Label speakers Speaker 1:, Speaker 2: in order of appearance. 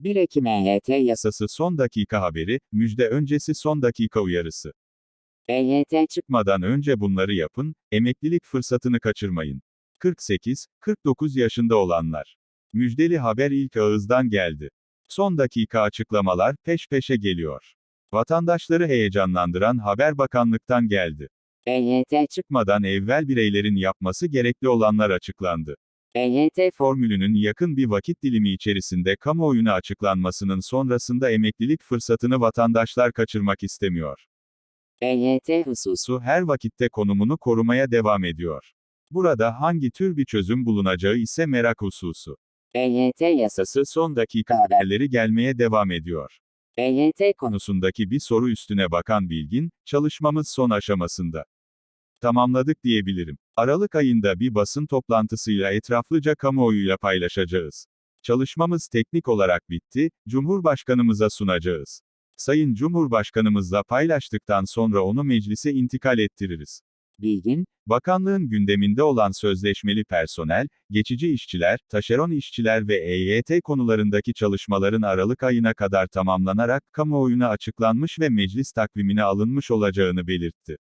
Speaker 1: 1 Ekim EYT yasası.
Speaker 2: Son dakika haberi, müjde öncesi son dakika uyarısı.
Speaker 1: EYT çık.
Speaker 2: Çıkmadan önce bunları yapın, emeklilik fırsatını kaçırmayın. 48-49 yaşında olanlar. Müjdeli haber ilk ağızdan geldi. Son dakika açıklamalar peş peşe geliyor. Vatandaşları heyecanlandıran haber bakanlıktan geldi.
Speaker 1: EYT çık.
Speaker 2: Çıkmadan evvel bireylerin yapması gerekli olanlar açıklandı.
Speaker 1: EYT for.
Speaker 2: Formülünün yakın bir vakit dilimi içerisinde kamuoyuna açıklanmasının sonrasında emeklilik fırsatını vatandaşlar kaçırmak istemiyor.
Speaker 1: EYT husus.
Speaker 2: Su her vakitte konumunu korumaya devam ediyor. Burada hangi tür bir çözüm bulunacağı ise merak hususu.
Speaker 1: EYT
Speaker 2: yasası. Son dakika haberleri gelmeye devam ediyor.
Speaker 1: EYT konu.
Speaker 2: Konusundaki bir soru üstüne bakan Bilgin, çalışmamız son aşamasında. Tamamladık diyebilirim. Aralık ayında bir basın toplantısıyla etraflıca kamuoyuyla paylaşacağız. Çalışmamız teknik olarak bitti, Cumhurbaşkanımıza sunacağız. Sayın Cumhurbaşkanımızla paylaştıktan sonra onu meclise intikal ettiririz.
Speaker 1: Bilgin.
Speaker 2: Bakanlığın gündeminde olan sözleşmeli personel, geçici işçiler, taşeron işçiler ve EYT konularındaki çalışmaların Aralık ayına kadar tamamlanarak kamuoyuna açıklanmış ve meclis takvimine alınmış olacağını belirtti.